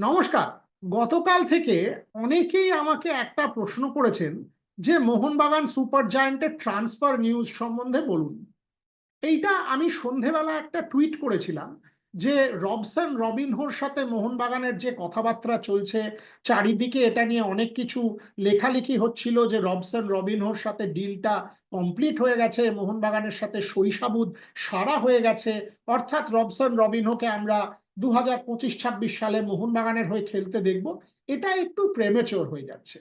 নমস্কার। গতকাল থেকে অনেকেই আমাকে একটা প্রশ্ন করেছেন যে মোহনবাগান সুপার জায়ান্টের ট্রান্সফার নিউজ সম্বন্ধে বলুন। এইটা আমি সন্ধেবেলা একটা টুইট করেছিলাম যে রবসন রবিনহোর সাথে মোহনবাগানের যে কথাবার্তা চলছে, চারিদিকে এটা নিয়ে অনেক কিছু লেখালেখি হচ্ছিল যে রবসন রবিনহোর সাথে ডিলটা কমপ্লিট হয়ে গেছে, মোহনবাগানের সাথে সরিষাবুদ সারা হয়ে গেছে। অর্থাৎ রবসন রবিনহোকে আমরা দু হাজার পঁচিশ, ছাব্বিশ সালে মোহনবাগানের হয়ে খেলতে দেখব। এটা একটু প্রেমেচোর হয়ে যাচ্ছে।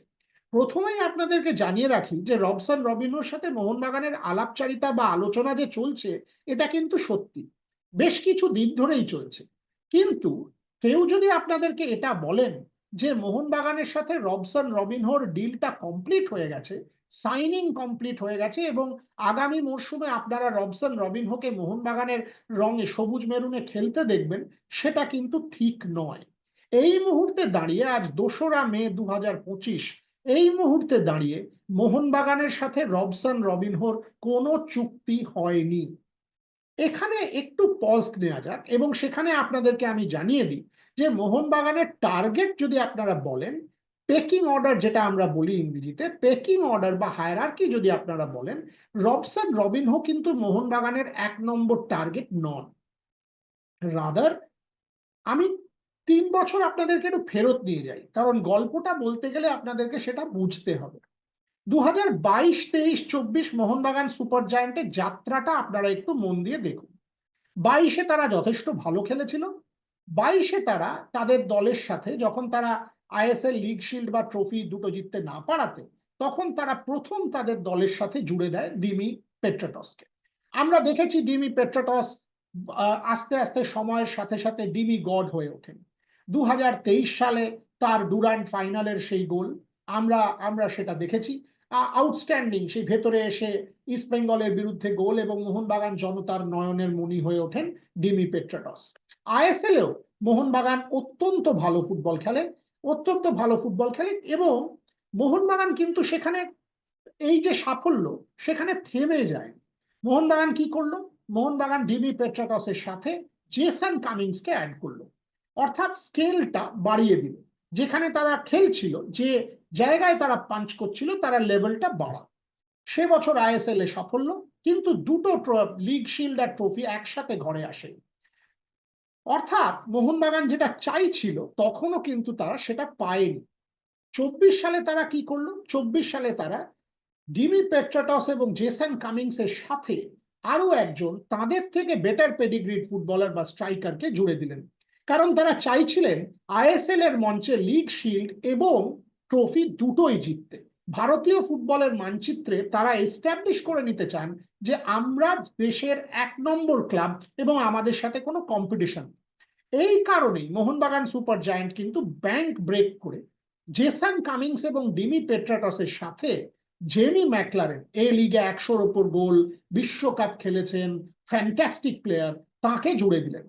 প্রথমেই আপনাদেরকে জানিয়ে রাখি যে রবসন রবিনোর সাথে মোহনবাগানের আলাপচারিতা বা আলোচনা যে চলছে, এটা কিন্তু সত্যি। বেশ কিছু দিন ধরেই চলছে। কিন্তু কেউ যদি আপনাদেরকে এটা বলেন যে মোহনবাগানের সাথে রবসন রবিনহোর ডিলটা কমপ্লিট হয়ে গেছে সাইনিং কমপ্লিট হয়ে গেছে এবং আগামী মরশুমে আপনারা রবসন রবিনহোকে মোহনবাগানের রঙে সবুজ মেরুনে খেলতে দেখবেন, সেটা কিন্তু ঠিক নয়। এই মুহূর্তে দাঁড়িয়ে, আজ দোসরা মে দু এই মুহূর্তে দাঁড়িয়ে মোহনবাগানের সাথে রবসন রবিনহোর কোনো চুক্তি হয়নি। এখানে একটু পজ নেওয়া যাক এবং সেখানে আপনাদেরকে আমি জানিয়ে দিই যে মোহনবাগানের টার্গেট যদি আপনারা বলেন পেকিং অর্ডার যেটা আমরা বলি ইংরেজিতে পেকিং অর্ডার বা হায়ারার্কি যদি আপনারা বলেন রবসন রবিনহো কিন্তু মোহনবাগানের এক নম্বর টার্গেট নন। রাদার আমি তিন বছর আপনাদেরকে একটু ফেরত নিয়ে যাই, কারণ গল্পটা বলতে গেলে আপনাদেরকে সেটা বুঝতে হবে। দু হাজার বাইশ, তেইশ, চব্বিশ মোহনবাগান সুপার জায়ান্টের যাত্রাটা আপনারা একটু মন দিয়ে দেখুন। বাইশে তারা যথেষ্ট ভালো খেলেছিল। বাইশে তারা তাদের দলের সাথে যখন তারা আইএসএল, লিগ শিল্ড বা ট্রফি দুটো জিততে না পারাতে তখন তারা প্রথম তাদের দলের সাথে জুড়ে দেয় ডিমি পেট্রাটসকে। আমরা দেখেছি ডিমি পেট্রাটস আস্তে আস্তে সময়ের সাথে সাথে ডিমি গড হয়ে ওঠেন। দু সালে তার ডুরান্ট ফাইনালের সেই গোল, আমরা আমরা সেটা দেখেছি। আউটস্ট্যান্ডিং, সেই ভেতরে এসে ইস্ট বেঙ্গলের বিরুদ্ধে গোল এবং মোহনবাগান জনতার নয়নের মণি হয়ে ওঠেন ডিমি পেট্রাটস। আইএসএলেও মোহনবাগান অত্যন্ত ভালো ফুটবল খেলে অত্যন্ত ভালো ফুটবল খেলে এবং মোহনবাগান কিন্তু সেখানে এই যে সাফল্য, সেখানে থেমে যায়। মোহনবাগান কি করল? মোহনবাগান ডিমি পেট্রাটসের সাথে জেসন কামিংসকে অ্যাড করল। অর্থাৎ স্কেলটা বাড়িয়ে দিল। যেখানে তারা খেলছিল, যে জায়গায় তারা পাঞ্চ করছিল, তারা লেভেলটা বাড়া সে বছর আইএসএল এ সাফল্য, কিন্তু দুটো লিগ শিল্ড আর ট্রফি একসাথে ঘরে আসে। অর্থাৎ মোহনবাগান যেটা চাইছিল, তখনও কিন্তু তারা সেটা পায়নি। চব্বিশ সালে তারা কি করল? চব্বিশ সালে তারা ডিমি পেট্রাটস এবং জেসন কামিংস এর সাথে আরও একজন তাদের থেকে বেটার পেডিগ্রিড ফুটবলার বা স্ট্রাইকারকে জুড়ে দিলেন। কারণ তারা চাইছিলেন আইএসএল এর মঞ্চে লিগ শিল্ড এবং ট্রফি দুটোই জিততে। ভারতীয় ফুটবলের মানচিত্রে তারা এস্টাবলিশ করে নিতে চান যে আমরা দেশের এক নম্বর ক্লাব এবং আমাদের সাথে কোনো কম্পিটিশন এই কারণেই মোহনবাগান সুপার জায়ান্ট কিন্তু ব্যাংক ব্রেক করে জেসান কামিংস এবং ডিমি পেট্রাটসের সাথে জেমি ম্যাকলারেন এই লিগে একশোর ওপর গোল বিশ্বকাপ খেলেছেন ফ্যান্টাস্টিক প্লেয়ার তাকে জুড়ে দিলেন।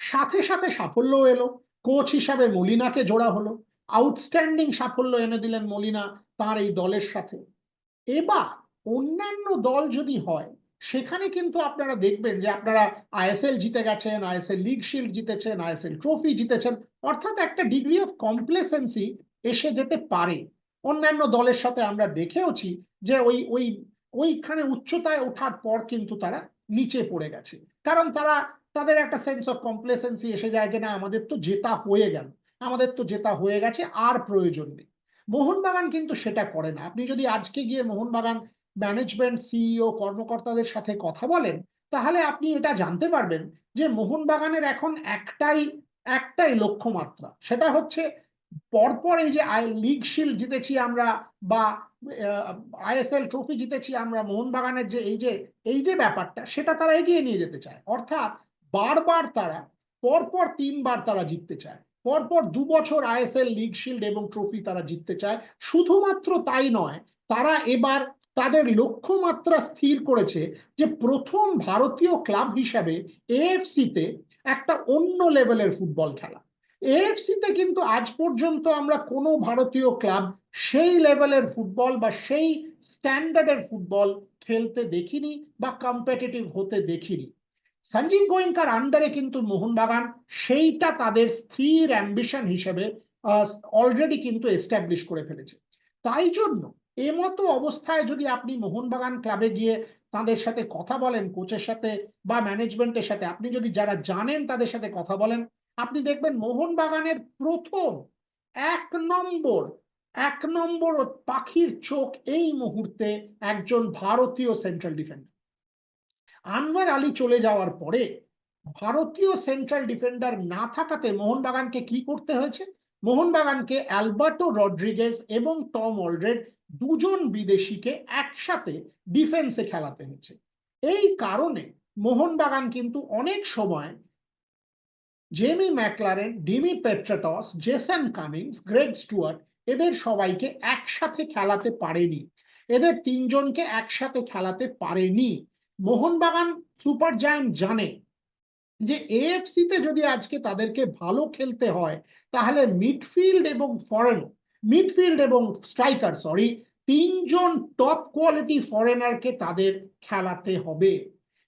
সাথে সাথে সাফল্য এলো কোচ হিসাবে মলিনাকে জোড়া হলো আউটস্ট্যান্ডিং সাফল্য এনে দিলেন মলিনা তার এই দলের সাথে। এবার অন্যান্য দল যদি হয়, সেখানে কিন্তু আপনারা দেখবেন যে আপনারা আইএসএল জিতে গেছেন, আইএসএল লিগ শিল্ড জিতেছেন, আইএসএল ট্রফি জিতেছেন, অর্থাৎ একটা ডিগ্রি অফ কমপ্লেসেন্সি এসে যেতে পারে। অন্যান্য দলের সাথে আমরা দেখেওছি যে ওই ওই, ওইখানে উচ্চতায় ওঠার পর কিন্তু তারা নিচে পড়ে গেছে। কারণ তারা, তাদের একটা সেন্স অফ কমপ্লেসেন্সি এসে যায় যে না, আমাদের তো জেতা হয়ে গেল, আমাদের তো জেতা হয়ে গেছে, আর প্রয়োজন নেই। মোহনবাগান কিন্তু সেটা করে না। আপনি যদি আজকে গিয়ে মোহনবাগান ম্যানেজমেন্ট সিইও কর্মকর্তাদের সাথে কথা বলেন, তাহলে আপনি এটা জানতে পারবেন যে মোহনবাগানের এখন একটাই একটাই লক্ষ্যমাত্রা। সেটা হচ্ছে পরপর এই যে লিগ শিল্ড জিতেছি আমরা বা আইএসএল ট্রফি জিতেছি আমরা, মোহনবাগানের যে এই যে এই যে ব্যাপারটা, সেটা তারা এগিয়ে নিয়ে যেতে চায়। অর্থাৎ বারবার তারা, পরপর তিনবার তারা জিততে চায়। পরপর দু বছর আইএসএল লিগ শিল্ড এবং ট্রফি তারা জিততে চায়। শুধুমাত্র তাই নয়, তারা এবার তাদের লক্ষ্যমাত্রা স্থির করেছে যে প্রথম ভারতীয় ক্লাব হিসাবে এএফসিতে একটা অন্য লেভেলের ফুটবল খেলা। এএফসিতে কিন্তু আজ পর্যন্ত আমরা কোনো ভারতীয় ক্লাব সেই লেভেলের ফুটবল বা সেই স্ট্যান্ডার্ডের ফুটবল খেলতে দেখিনি বা কম্পিটিটিভ হতে দেখিনি। সঞ্জীব গোয়েঙ্কার আন্ডারে কিন্তু মোহনবাগান, সেইটা তাদের স্থির অ্যাম্বিশন হিসেবে অলরেডি কিন্তু এস্টাবলিশ করে ফেলেছে। তাই জন্য এমতো অবস্থায় যদি আপনি মোহনবাগান ক্লাবে গিয়ে তাদের সাথে কথা বলেন, কোচের সাথে বা ম্যানেজমেন্টের সাথে, আপনি যদি যারা জানেন তাদের সাথে কথা বলেন, আপনি দেখবেন মোহনবাগানের প্রথম এক নম্বর এক নম্বর পাখির চোখ এই মুহূর্তে একজন ভারতীয় সেন্ট্রাল ডিফেন্ডার। আনওয়ার আলী চলে যাওয়ার পরে ভারতীয় সেন্ট্রাল ডিফেন্ডার না থাকাতে মোহনবাগানকে কি করতে হয়েছে? মোহনবাগানকে অ্যালবার্টো রড্রিগেজ এবং টম অলরেড দুজন বিদেশিকে একসাথে ডিফেন্সে খেলাতে হয়েছে এই কারণে মোহনবাগান কিন্তু অনেক সময় Jamie Maclaren Dimi Petratos Jason Cummings Greg Stewart এদের সবাইকে একসাথে খেলাতে পারেনি। এদের তিনজনকে একসাথে খেলাতে পারেনি। মোহনবাগান সুপার জায়ান্ট জানে যে এএফসি তে যদি আজকে তাদেরকে ভালো খেলতে হয়, তাহলে মিডফিল্ড এবং ফরেন মিডফিল্ড এবং স্ট্রাইকার সরি তিনজন টপ কোয়ালিটি ফরেনারকে তাদের খেলাতে হবে।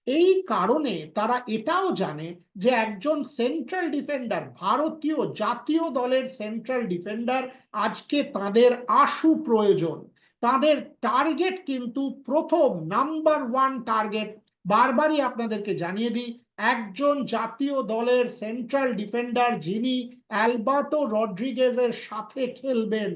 এই কারণে তারা এটাও জানে যে একজন সেন্ট্রাল ডিফেন্ডার ভারতীয় জাতীয় দলের সেন্ট্রাল ডিফেন্ডার আজকে তাদের আশু প্রয়োজন। তাদের টার্গেট কিন্তু প্রথম নাম্বার ওয়ান টার্গেট বারবারই আপনাদেরকে জানিয়ে দিই, একজন জাতীয় দলের সেন্ট্রাল ডিফেন্ডার যিনি অ্যালবার্টো রড্রিগেজের সাথে খেলবেন।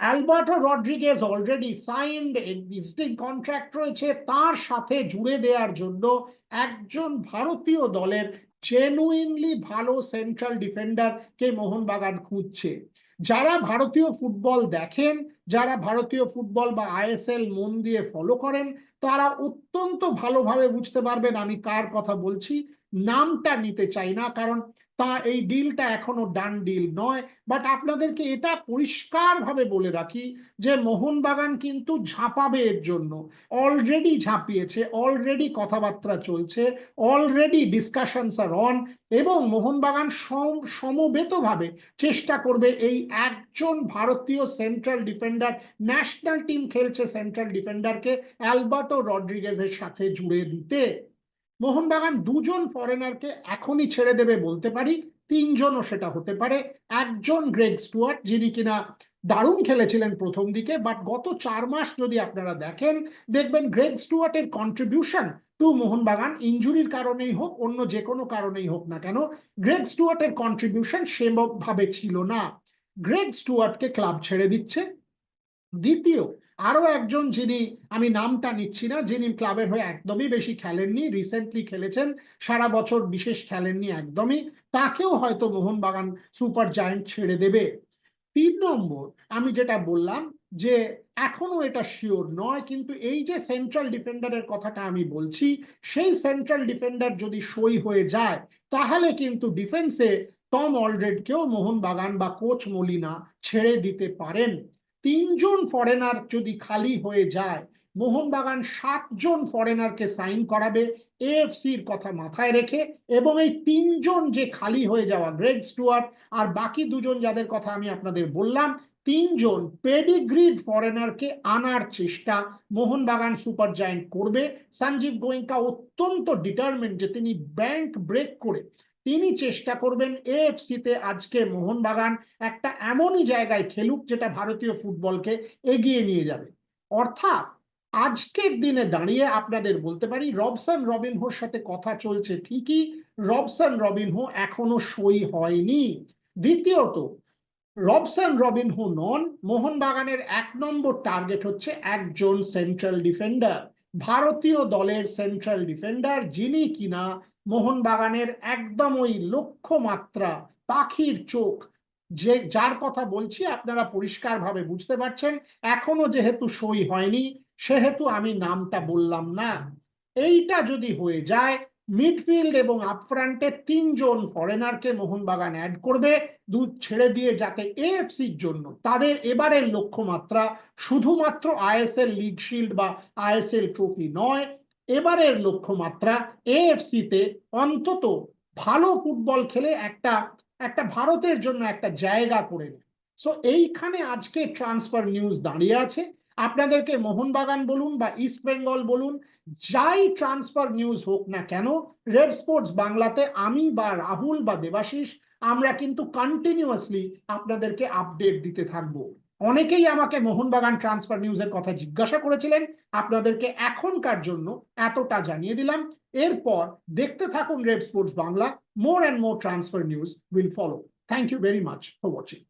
Alberto Rodriguez already signed existing contract রয়েছে, তার সাথে জুড়ে দেওয়ার জন্য একজন ভারতীয় দলের জেনুইনলি ভালো সেন্ট্রাল ডিফেন্ডারকে মোহনবাগান খুঁজছে। যারা ভারতীয় ফুটবল দেখেন, যারা ভারতীয় ফুটবল বা আইএসএল মন দিয়ে ফলো করেন, তারা অত্যন্ত ভালোভাবে বুঝতে পারবেন আমি কার কথা বলছি। নামটা নিতে চাই না, কারণ তা এই ডিলটা এখনও ডান ডিল নয়। বাট আপনাদেরকে এটা পরিষ্কারভাবে বলে রাখি যে মোহনবাগান কিন্তু ঝাঁপাবে এর জন্য। অলরেডি ঝাঁপিয়েছে অলরেডি কথাবার্তা চলছে অলরেডি ডিসকাশনস আর অন এবং মোহনবাগান সমবেতভাবে চেষ্টা করবে এই একজন ভারতীয় সেন্ট্রাল ডিফেন্ডার ন্যাশনাল টিম খেলছে সেন্ট্রাল ডিফেন্ডারকে অ্যালবার্টো রড্রিগেজের সাথে জুড়ে দিতে। মোহনবাগান দুজন ফরেনারকে এখনই ছেড়ে দেবে বলতে পারি, তিনজনও সেটা হতে পারে। একজন গ্রেগ স্টুয়ার্ট, যিনি কিনা দারুণ খেলেছিলেন প্রথম দিকে, বাট গত চার মাস যদি আপনারা দেখেন, দেখবেন গ্রেগ স্টুয়ার্টের কন্ট্রিবিউশন টু মোহনবাগান ইঞ্জুরির কারণেই হোক, অন্য যে কোনো কারণেই হোক না কেন, গ্রেগ স্টুয়ার্টের কন্ট্রিবিউশন সেভাবে ছিল না। গ্রেগ স্টুয়ার্টকে ক্লাব ছেড়ে দিচ্ছে। দ্বিতীয় আরও একজন যিনি, আমি নামটা নিচ্ছি না, যিনি ক্লাবের হয়ে একদমই বেশি খেলেননি রিসেন্টলি খেলেছেন, সারা বছর বিশেষ খেলেননি একদমই, তাকেও হয়তো মোহনবাগান সুপার জায়েন্ট ছেড়ে দেবে। তিন নম্বর, আমি যেটা বললাম যে এখনও এটা শিওর নয়, কিন্তু এই যে সেন্ট্রাল ডিফেন্ডারের কথাটা আমি বলছি, সেই সেন্ট্রাল ডিফেন্ডার যদি সই হয়ে যায়, তাহলে কিন্তু ডিফেন্সে টম অলরেডকেও মোহনবাগান বা কোচ মলিনা ছেড়ে দিতে পারেন। তিনজন ফরেনার যদি খালি হয়ে যায়, মোহনবাগান সাতজন ফরেনারকে সাইন করাবে এএফসির কথা মাথায় রেখে, এবং এই তিনজন যে খালি হয়ে যাওয়া গ্রেগ স্টুয়ার্ট আর বাকি দুজন যাদের কথা আমি আপনাদের বললাম, তিনজন পেডিগ্রিড ফরেনারকে আনার চেষ্টা মোহনবাগান সুপার জায়েন্ট করবে। সঞ্জীব গোয়েঙ্কা অত্যন্ত ডিটারমেন্ট যে তিনি ব্যাংক ব্রেক করে তিনি চেষ্টা করবেন এএফসিতে আজকে মোহনবাগান একটা এমনই জায়গায় খেলুক যেটা ভারতীয় ফুটবলকে এগিয়ে নিয়ে যাবে। অর্থাৎ আজকের দিনে দাঁড়িয়ে আপনাদের বলতে পারি, রবসন রবিনহোর সাথে কথা চলছে ঠিকই, রবসন রবিনহো এখনও সই হয়নি। দ্বিতীয়ত, রবসন রবিনহো নন, মোহনবাগানের এক নম্বর টার্গেট হচ্ছে একজন সেন্ট্রাল ডিফেন্ডার। ভারতীয় দলের সেন্ট্রাল ডিফেন্ডার যিনি কিনা মোহনবাগানের একদম ওই লক্ষ্যমাত্রা, পাখির চোখ, যে যার কথা বলছি আপনারা পরিষ্কারভাবে বুঝতে পারছেন। এখনও যেহেতু সই হয়নি, সেহেতু আমি নামটা বললাম না। এইটা যদি হয়ে যায় মিডফিল্ড এবং আপফ্রন্টে তিনজন ফরেনারকে মোহনবাগান অ্যাড করবে দুধ ছেড়ে দিয়ে যাতে এএফসির জন্য। তাদের এবারের লক্ষ্যমাত্রা শুধুমাত্র আইএসএল লিগ শিল্ড বা আইএসএল ট্রফি নয় এবারের লক্ষ্যমাত্রা এএফসিতে অন্তত ভালো ফুটবল খেলে একটা একটা ভারতের জন্য একটা জায়গা করে সো এইখানে আজকে ট্রান্সফার নিউজ দাঁড়িয়ে আছে। আপনাদেরকে মোহনবাগান বলুন বা ইস্ট বেঙ্গল বলুন, যাই ট্রান্সফার নিউজ হোক না কেন রেড স্পোর্টস বাংলাতে আমি বা রাহুল বা দেবাশিস, আমরা কিন্তু কন্টিনিউয়াসলি আপনাদেরকে আপডেট দিতে থাকব। অনেকেই আমাকে মোহনবাগান ট্রান্সফার নিউজের কথা জিজ্ঞাসা করেছিলেন, আপনাদেরকে এখনকার জন্য এতটা জানিয়ে দিলাম। এরপর দেখতে থাকুন red sports Bangla more and more transfer news will follow thank you very much for watching